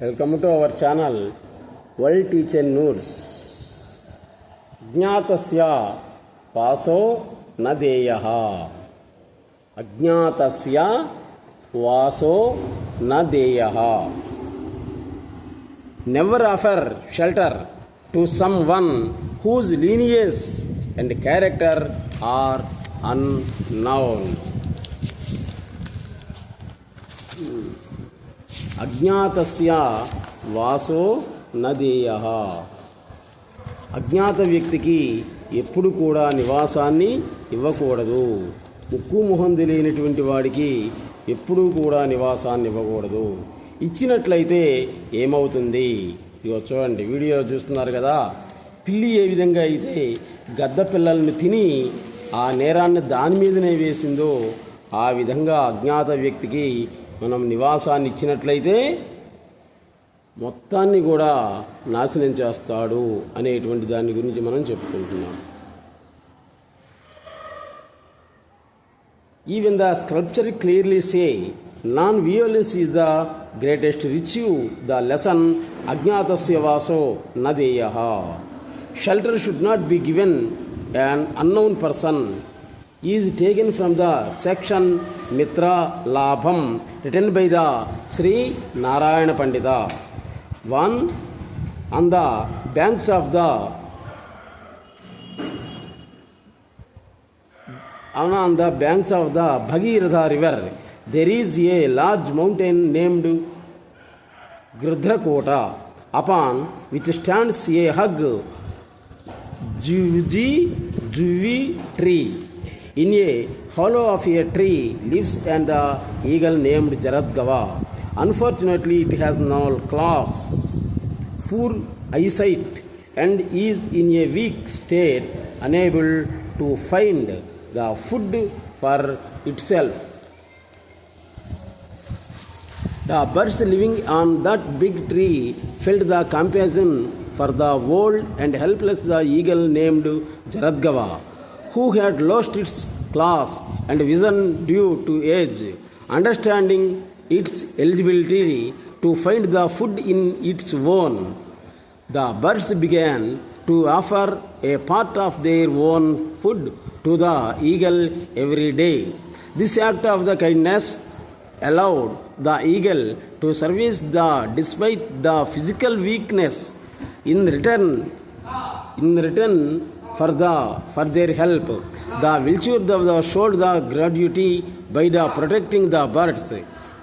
Welcome to our channel world teacher news అజ్ఞాతస్య వాసో న అజ్ఞాతస్య వాసో న never offer shelter to someone whose lineage and character are unknown అజ్ఞాతస్య వాసో నదేయ. అజ్ఞాత వ్యక్తికి ఎప్పుడు కూడా నివాసాన్ని ఇవ్వకూడదు. ముక్కు మొహం తెలియనటువంటి వాడికి ఎప్పుడూ కూడా నివాసాన్ని ఇవ్వకూడదు. ఇచ్చినట్లయితే ఏమవుతుంది? ఇదిగో చూడండి వీడియో చూస్తున్నారు కదా. పిల్లి ఏ విధంగా అయితే గద్ద పిల్లల్ని తిని ఆ నేరాన్ని దాని మీదనే వేసిందో ఆ విధంగా అజ్ఞాత వ్యక్తికి మనం నివాసాన్ని ఇచ్చినట్లయితే మొత్తాన్ని కూడా నాశనం చేస్తాడు అనేటువంటి దాని గురించి మనం చెప్పుకుంటున్నాం. Even the scripture clearly say non violence is the greatest virtue the lesson అజ్ఞాతస్య వాసో నదేయ shelter should not be given an unknown person. Is taken from the section Mitra Labham written by the Sri Narayana Pandita. One on the banks of the on the banks of the Bhagiratha river there is a large mountain named Gridhrakota upon which stands a hug Juji Juvi tree. In a hollow of a tree lives an eagle named Jaradgava. Unfortunately, it has no claws, poor eyesight, and is in a weak state, unable to find the food for itself. The birds living on that big tree felt the compassion for the old and helpless the eagle named Jaradgava, who had lost its claws and vision due to age, understanding its eligibility to find the food in its own. The birds began to offer a part of their own food to the eagle every day. This act of the kindness allowed the eagle to service the despite the physical weakness in return in return for the for their help. The virtue of the showed the gratuity by the protecting the birds.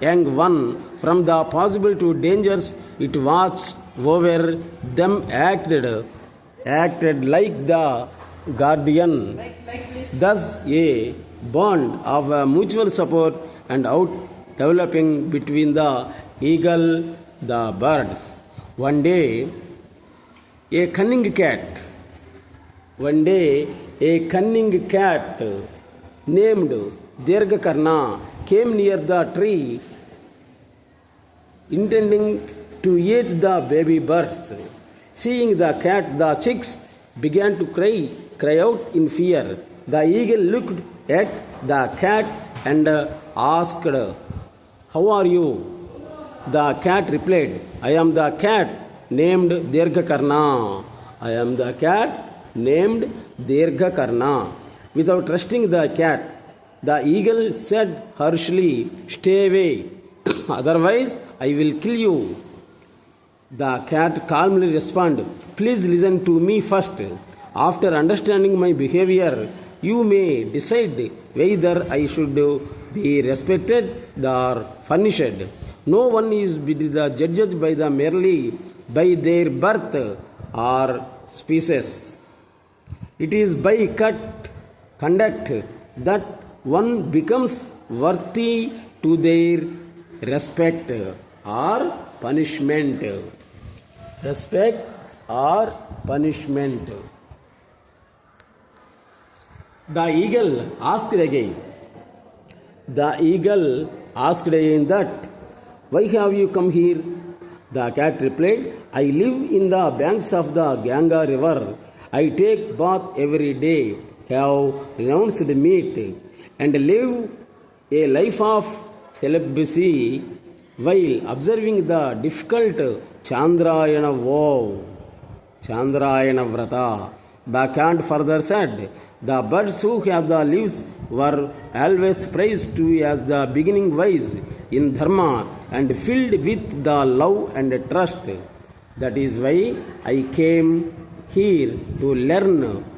Young one from the possible to dangers it watched over them acted acted like the guardian. Thus a bond of uh, mutual support and out developing between the eagle the birds. One day a cunning cat one day a cunning cat named dirgakarna came near the tree intending to eat the baby birds. Seeing the cat the chicks began to cry cry out in fear. The eagle looked at the cat and asked how are you? The cat replied i am the cat named dirgakarna i am the cat named dirgakarna without trusting the cat the eagle said harshly stay away otherwise i will kill you the cat calmly responded, Please listen to me first. After understanding my behavior, you may decide whether I should be respected or punished. No one is judged by the merely by their birth or species. It is by cut conduct that one becomes worthy to their respect or punishment. Respect or punishment. The eagle asked again. The eagle asked again that, Why have you come here? The cat replied, I live in the banks of the Ganga river. I take bath every day, have renounced meat, and live a life of celibacy while observing the difficult Chandrayana vow. Chandrayana Vrata. The Kant further said, The birds who have the leaves were always praised to as the beginning wise in dharma and filled with the love and trust. That is why I came here to learn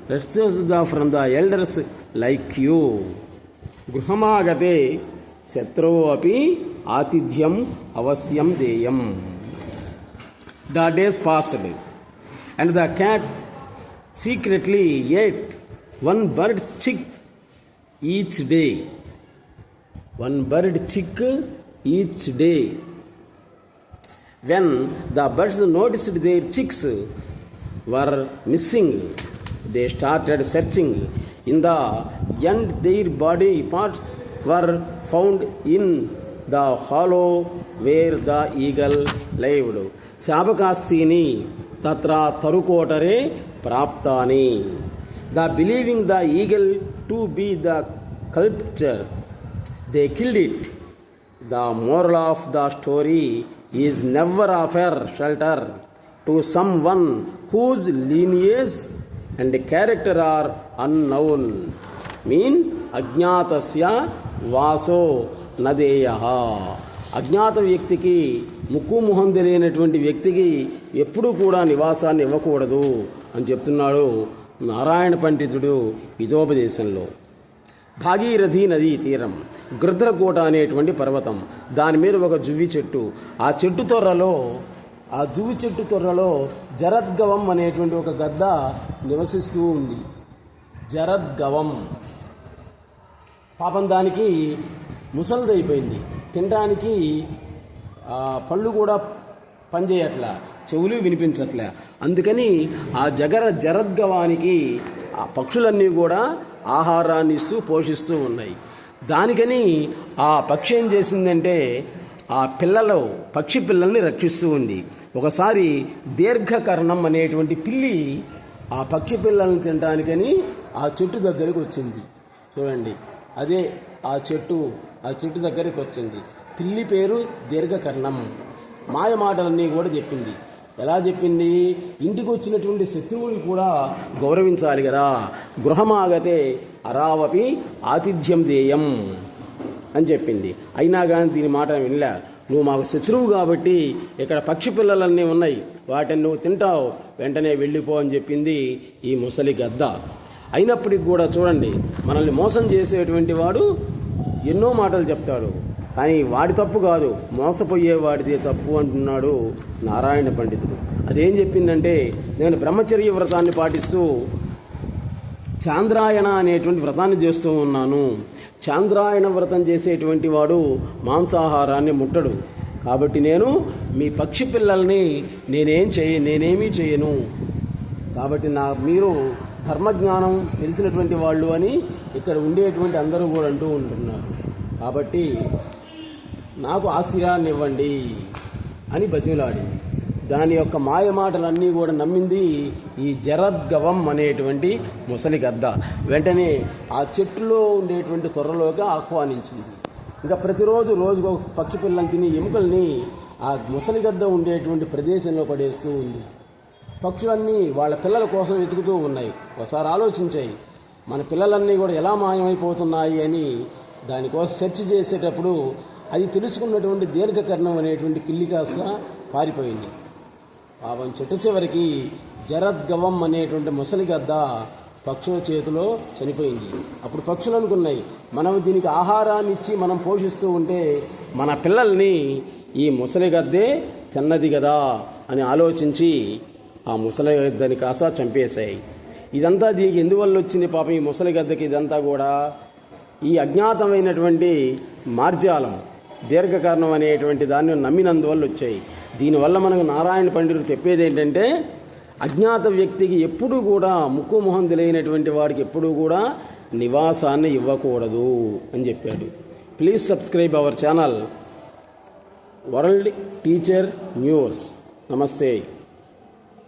Ratsasudha from the elders like you. గృహమాగతే శత్రో అపి ఆతిథ్యం అవశ్యం దేయం the days passed and the cat secretly ate one bird chick each day one bird chick each day when the birds noticed their chicks were missing. They started searching. In the end, their body parts were found in the hollow where the eagle lived. Shabakastini tatra tarukotare praptani. The believing the eagle to be the sculpture, they killed it. The moral of the story is never offer shelter to someone whose lineage and character are unknown mean అజ్ఞాతస్య వాసో నదేయ అజ్ఞాత వ్యక్తికి ముక్కు ముఖం తెలియనటువంటి వ్యక్తికి ఎప్పుడూ కూడా నివాసాన్ని ఇవ్వకూడదు అని చెప్తున్నాడు నారాయణ పండితుడు హితోపదేశంలో భాగీరథి నదీ తీరం గృద్రకోట అనేటువంటి పర్వతం. దాని మీద ఒక జువ్వి చెట్టు. ఆ చెట్టు తొర్రలో ఆ జువ్వి చెట్టు తొర్రలో జరద్గవం అనేటువంటి ఒక గద్ద నివసిస్తూ ఉంది. జరద్గవం. పాపం దానికి ముసలిదైపోయింది. తినడానికి పళ్ళు కూడా పనిచేయట్లా చెవులు వినిపించట్లే. అందుకని ఆ జగర జరద్గవానికి ఆ పక్షులన్నీ కూడా ఆహారాన్ని ఇస్తూ పోషిస్తూ ఉన్నాయి. దానికని ఆ పక్షి ఏం చేసిందంటే ఆ పిల్లలు పక్షి పిల్లల్ని రక్షిస్తూ ఉంది. ఒకసారి దీర్ఘకర్ణం అనేటువంటి పిల్లి ఆ పక్షి పిల్లల్ని తినడానికని ఆ చెట్టు దగ్గరికి వచ్చింది. చూడండి. అదే ఆ చెట్టు ఆ చెట్టు దగ్గరికి వచ్చింది. పిల్లి పేరు దీర్ఘకర్ణం. మాయ మాటలన్నీ కూడా చెప్పింది. ఎలా చెప్పింది? ఇంటికి వచ్చినటువంటి శత్రువుని కూడా గౌరవించాలి కదా. గృహమాగతే అరావపి ఆతిథ్యం దేయం అని చెప్పింది. అయినా కానీ దీని మాట వినలే. నువ్వు మాకు శత్రువు కాబట్టి ఇక్కడ పక్షి పిల్లలన్నీ ఉన్నాయి. వాటిని నువ్వు తింటావు. వెంటనే వెళ్ళిపో అని చెప్పింది ఈ ముసలి గద్ద. అయినప్పటికి కూడా చూడండి మనల్ని మోసం చేసేటువంటి వాడు ఎన్నో మాటలు చెప్తాడు. కానీ వాడి తప్పు కాదు మోసపోయేవాడిదే తప్పు అంటున్నాడు నారాయణ పండితుడు. అదేం చెప్పిందంటే నేను బ్రహ్మచర్య వ్రతాన్ని పాటిస్తూ చాంద్రాయణ అనేటువంటి వ్రతాన్ని చేస్తూ ఉన్నాను. చాంద్రాయణ వ్రతం చేసేటువంటి వాడు మాంసాహారాన్ని ముట్టడు. కాబట్టి నేను మీ పక్షి పిల్లల్ని నేనేం చేయ నేనేమీ చేయను. కాబట్టి నా మీరు ధర్మజ్ఞానం తెలిసినటువంటి వాళ్ళు అని ఇక్కడ ఉండేటువంటి అందరూ కూడా అంటూ ఉంటున్నారు. కాబట్టి నాకు ఆశీర్వాన్ని ఇవ్వండి అని బతిమిలాడింది. దాని యొక్క మాయ మాటలన్నీ కూడా నమ్మింది ఈ జరద్గవం అనేటువంటి ముసలి గద్ద. వెంటనే ఆ చెట్టులో ఉండేటువంటి త్వరలోగా ఆహ్వానించింది. ఇంకా ప్రతిరోజు రోజు ఒక పక్షి పిల్లలు తిని ఎముకల్ని ఆ ముసలి గద్ద ఉండేటువంటి ప్రదేశంలో పడేస్తూ ఉంది. పక్షులన్నీ వాళ్ళ పిల్లల కోసం వెతుకుతూ ఉన్నాయి. ఒకసారి ఆలోచించాయి మన పిల్లలన్నీ కూడా ఎలా మాయమైపోతున్నాయి అని. దానికోసం సెర్చ్ చేసేటప్పుడు అది తెలుసుకున్నటువంటి దీర్ఘకర్ణం అనేటువంటి పిల్లి కాస్త పారిపోయింది. పాపం చెట్టు చివరికి జరద్గవం అనేటువంటి ముసలి గద్ద పక్షుల చేతిలో చనిపోయింది. అప్పుడు పక్షులు అనుకున్నాయి మనం దీనికి ఆహారాన్ని ఇచ్చి మనం పోషిస్తూ ఉంటే మన పిల్లల్ని ఈ ముసలి గద్దే తిన్నది కదా అని ఆలోచించి ఆ ముసలి గద్దని కాస్త చంపేశాయి. ఇదంతా దీనికి ఎందువల్ల వచ్చింది పాపం ఈ ముసలి గద్దకి ఇదంతా కూడా? ఈ అజ్ఞాతమైనటువంటి మార్జాలం దీర్ఘకారణం అనేటువంటి దాన్ని నమ్మినందువల్ల వచ్చాయి. దీనివల్ల మనకు నారాయణ పండితుడు చెప్పేది ఏంటంటే అజ్ఞాత వ్యక్తికి ఎప్పుడూ కూడా ముక్కు మొహం తెలియనటువంటి వాడికి ఎప్పుడూ కూడా నివాసాన్ని ఇవ్వకూడదు అని చెప్పాడు. Please subscribe our channel world teacher news నమస్తే